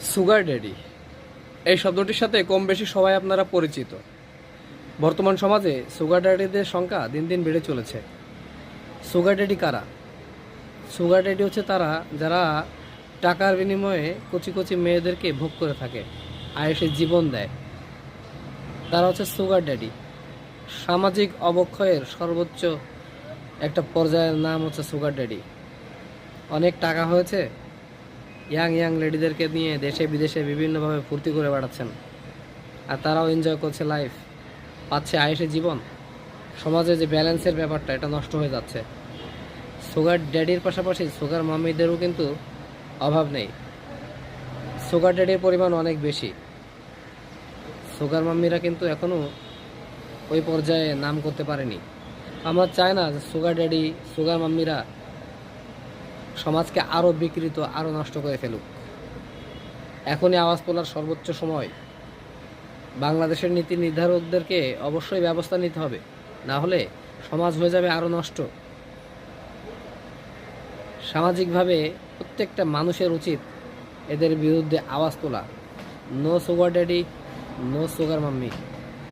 Sugar daddy. এই শব্দটির সাথে কম বেশি সবাই আপনারা পরিচিত। বর্তমান সমাজে সুগার ড্যাডিদের সংখ্যা দিন দিন বেড়ে চলেছে। সুগার ড্যাডি কারা? সুগার ড্যাডি হচ্ছে তারা যারা টাকার বিনিময়ে কচি কচি মেয়েদেরকে ভোগ করে থাকে আয়েসে জীবন দেয়। তারা হচ্ছে সুগার ড্যাডি। সামাজিক অবক্ষয়ের সর্বোচ্চ একটা পর্যায়ের নাম হচ্ছে সুগার ড্যাডি। অনেক টাকা হয়েছে ইয়াং ইয়াং লেডিদেরকে নিয়ে দেশে, বিদেশে বিভিন্নভাবে ফুর্তি করে বেড়াচ্ছেন। আর তারাও এনজয় করছে লাইফ পাচ্ছে আয়েসে জীবন। সমাজে যে ব্যালেন্সের ব্যাপারটা, এটা নষ্ট হয়ে যাচ্ছে। সুগার ড্যাডির পাশাপাশি সুগার মামিদেরও কিন্তু অভাব নেই। সুগার ড্যাডির পরিমাণ অনেক বেশি। সুগার মাম্মিরা কিন্তু এখনও ওই পর্যায়ে নাম করতে পারেনি। আমরা চাই না যে সুগার ড্যাডি সুগার মাম্মিরা সমাজকে আরও বিকৃত আরও নষ্ট করে ফেলুক। এখনই আওয়াজ তোলার সর্বোচ্চ সময়। বাংলাদেশের নীতি নির্ধারকদেরকে অবশ্যই ব্যবস্থা নিতে হবে, না হলে সমাজ হয়ে যাবে আরও নষ্ট। সামাজিকভাবে প্রত্যেকটা মানুষের উচিত এদের বিরুদ্ধে আওয়াজ তোলা। No sugar daddy, no sugar mummy.